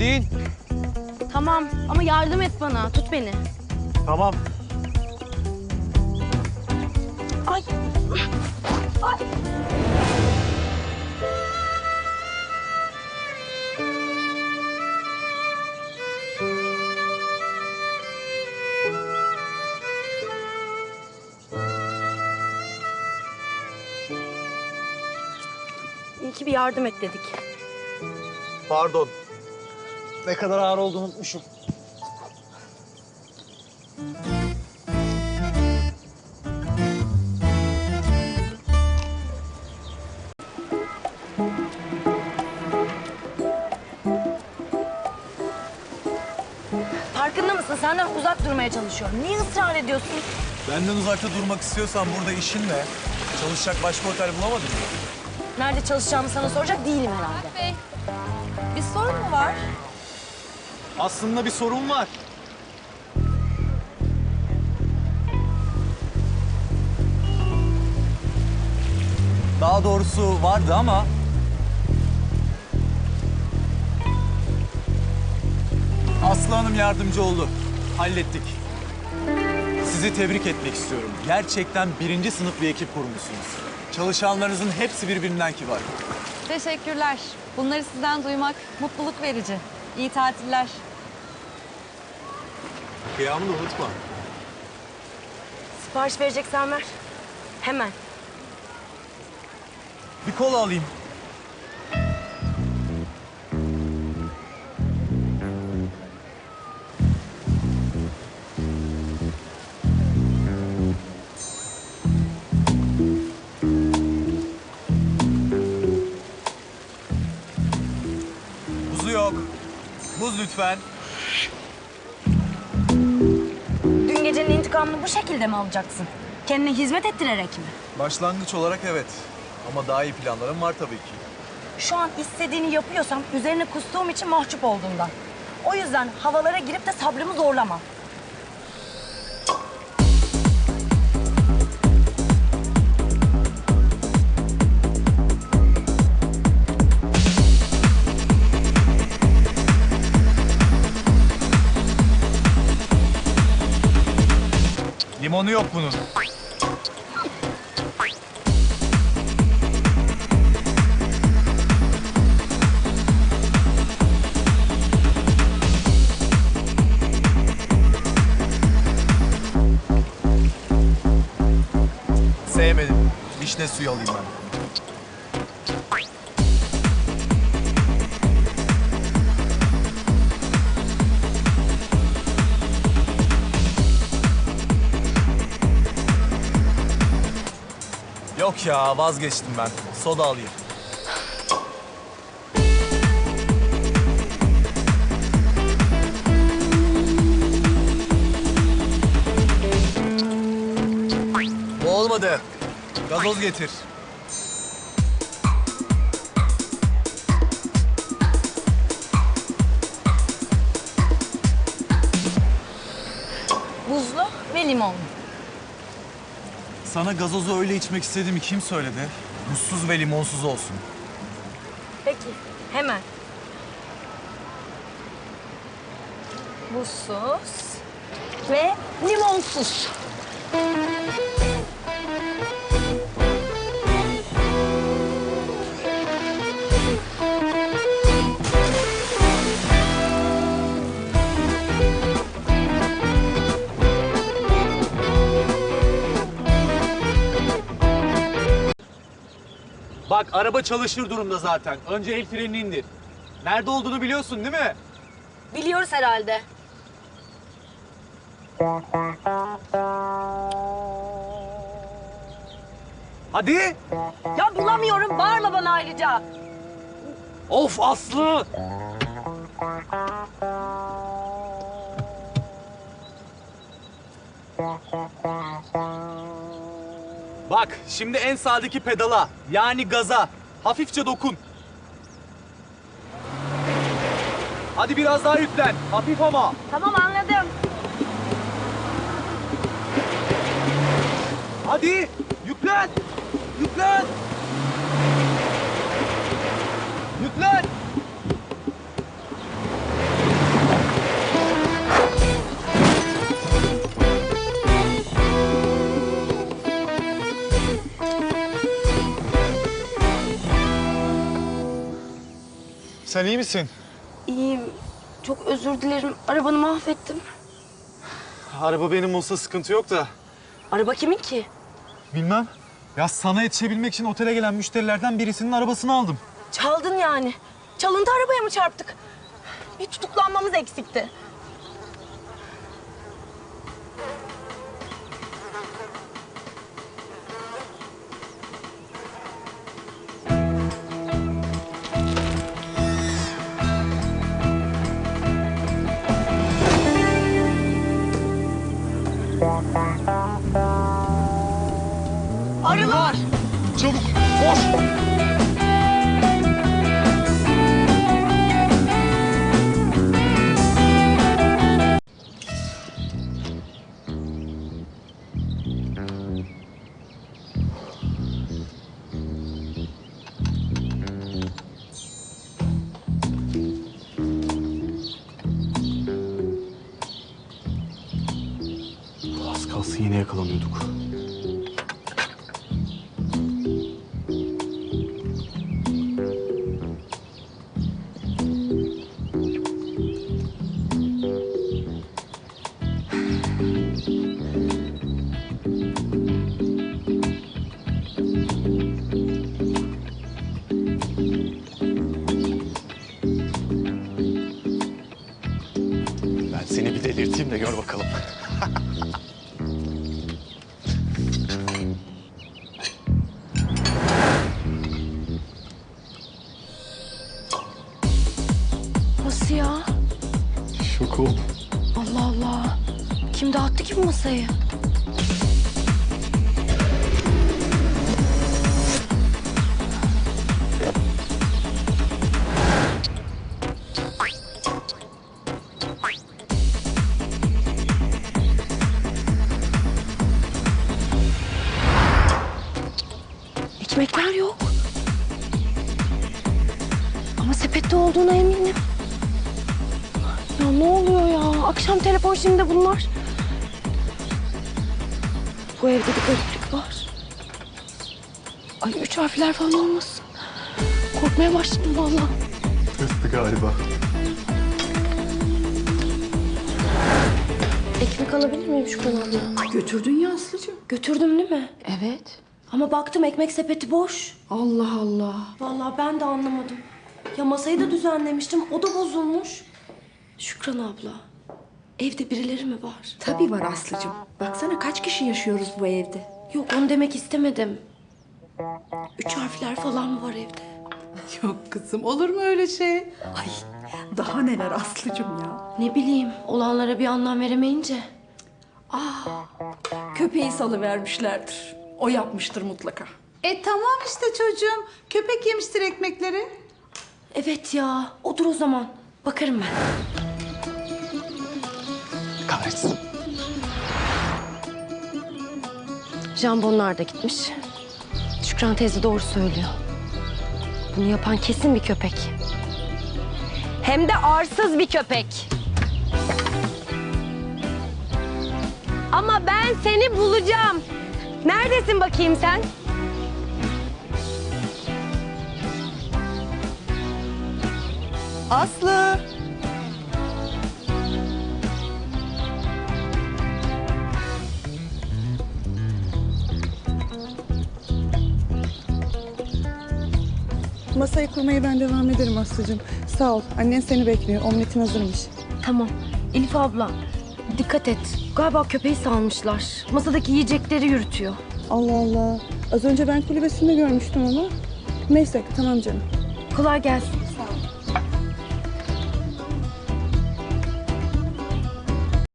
değil. Tamam ama yardım et bana. Tut beni. Tamam. Ay. Ay. İyi ki bir yardım et dedik. Pardon. Ne kadar ağır olduğunu unutmuşum. Farkında mısın? Senden uzak durmaya çalışıyorum. Niye ısrar ediyorsun? Benden uzakta durmak istiyorsan burada işin ne? Çalışacak başka otel bulamadın mı? Nerede çalışacağımı sana soracak değilim herhalde. Bey, bir sorun mu var? Aslında bir sorun var. Daha doğrusu vardı ama... Aslı Hanım yardımcı oldu. Hallettik. Sizi tebrik etmek istiyorum. Gerçekten birinci sınıf bir ekip kurmuşsunuz. Çalışanlarınızın hepsi birbirinden kibar. Teşekkürler. Bunları sizden duymak mutluluk verici. İyi tatiller. Kıyamını unutma. Sipariş vereceksen ver. Hemen. Bir kola alayım. Buzu yok. Buz lütfen. İntikamını bu şekilde mi alacaksın? Kendine hizmet ettirerek mi? Başlangıç olarak evet. Ama daha iyi planlarım var tabii ki. Şu an istediğini yapıyorsam üzerine kustuğum için mahcup olduğundan. O yüzden havalara girip de sabrımı zorlama. Limonu yok bunun. Sevmedim. Vişne suyu alayım ben. Yok ya vazgeçtim ben. Soda alayım. Bu olmadı. Gazoz getir. Buzlu ve limon. Sana gazozu öyle içmek istediğimi kim söyledi? Buzsuz ve limonsuz olsun. Peki, hemen. Buzsuz ve limonsuz. Bak araba çalışır durumda zaten. Önce el frenini indir. Nerede olduğunu biliyorsun değil mi? Biliyoruz herhalde. Hadi. Ya bulamıyorum, bağırma bana ayrıca. Of Aslı. Bak şimdi en sağdaki pedala yani gaza hafifçe dokun. Hadi biraz daha yüklen. Hafif ama. Tamam anladım. Hadi yüklen. Yüklen. Yüklen. Sen iyi misin? İyiyim. Çok özür dilerim. Arabanı mahvettim. Araba benim olsa sıkıntı yok da. Araba kimin ki? Bilmem. Ya sana yetişebilmek için otele gelen müşterilerden birisinin arabasını aldım. Çaldın yani. Çalıntı arabaya mı çarptık? Bir tutuklanmamız eksikti. Az kalsın yine yakalanıyorduk. Nasıl ya? Şok oldum. Allah Allah. Kim dağıttı ki bu masayı? Ama sepette olduğuna eminim. Ya ne oluyor ya? Akşam telefon şimdi bunlar. Bu evde bir gariplik var. Ay üç harfler falan olmasın. Korkmaya başladım vallahi. Hırslı galiba. Ekmek alabilir miyim Şükran abla? Götürdün ya Aslı'cığım. Götürdüm değil mi? Evet. Ama baktım ekmek sepeti boş. Allah Allah. Vallahi ben de anlamadım. Ya masayı da düzenlemiştim. O da bozulmuş. Şükran abla. Evde birileri mi var? Tabii var Aslı'cığım. Baksana kaç kişi yaşıyoruz bu evde. Yok onu demek istemedim. Üç harfler falan mı var evde? Yok kızım olur mu öyle şey? Ay daha neler Aslı'cığım ya. Ne bileyim olanlara bir anlam veremeyince. Köpeği salıvermişlerdir. O yapmıştır mutlaka. E tamam işte çocuğum. Köpek yemiştir ekmekleri. Evet ya odur o zaman. Bakarım ben. Kahretsin. Jambonlar da gitmiş. Şükran teyze doğru söylüyor. Bunu yapan kesin bir köpek. Hem de arsız bir köpek. Ama ben seni bulacağım. Neredesin bakayım sen? Aslı! Masayı kurmaya ben devam ederim Aslı'cığım. Sağ ol. Annen seni bekliyor. Omletin hazırmış. Tamam. Elif abla dikkat et. Galiba köpeği salmışlar. Masadaki yiyecekleri yürütüyor. Allah Allah. Az önce ben kulübesinde görmüştüm ama. Neyse tamam canım. Kolay gelsin.